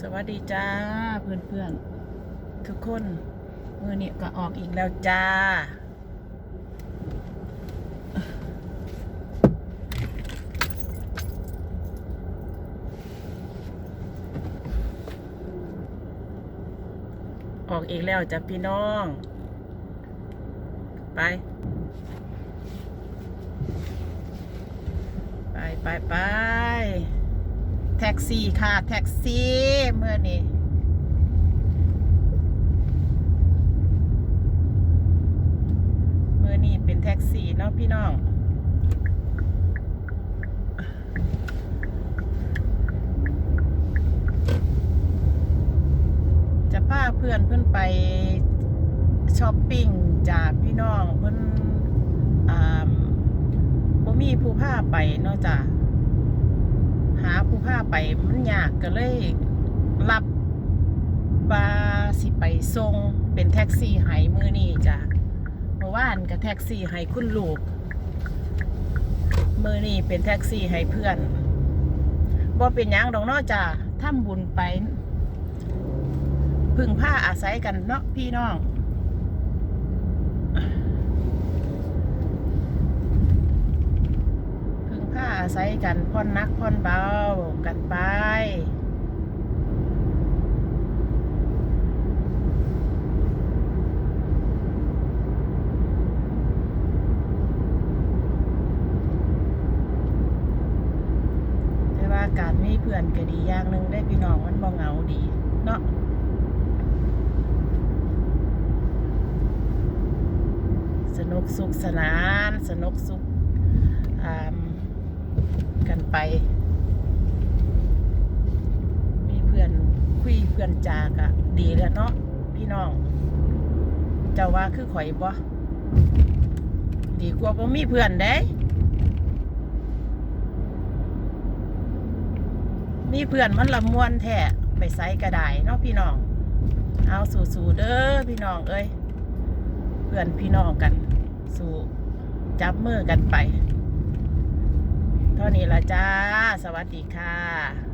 สวัสดีจ้าเพื่อนเพื่อนทุกคนมือนี้ก็ออกอีกแล้วจ้า ออกอีกแล้วจ้ะพี่น้อง ไป ไปไปไป แท็กซี่ค่ะ แท็กซี่เมื่อนี้เมื่อนี้เป็นแท็กซี่เนาะพี่น้องจะพาเพื่อนเพื่อนไปช้อปปิ้งจากพี่น้องเพื่อนอ่าบ่มีผู้พาไปเนาะจ้ะ หาผู้พาไปมันยากก็เลยรับบาสิไปส่งเป็นแท็กซี่ไห้มือนี่จ้ะเมื่อวานกับแท็กซี่ไห้คุณลูกมือนี่เป็นแท็กซี่ให้เพื่อนบ่เป็นยังดอกนาะจ้ะทำบุญไป พึ่งผ้าอาศัยกันเนาะพี่น้อง พึ่งผ้า อาศัยกันพ่อนนักพ่อนเบากันไป แต่ว่าการมีเพื่อนก็ดีอย่างหนึ่งได้พี่น้องมันบ่เหงาดี เนาะสนุกสุขสนาน สนุกสุขอ่า กันไป มีเพื่อนคุยเพื่อนจากอะดีแล้วเนาะพี่น้อง เจ้าว่าคือข่อยบ่ดีกว่าบ่มีเพื่อนเด้ มีเพื่อนมันละมวนแท้ไปไซกระไดเนาะพี่น้อง เอาสู่ๆเด้อพี่น้องเอ้ย เพื่อนพี่น้องกัน สู่จับมือกันไป จ้า สวัสดีค่ะ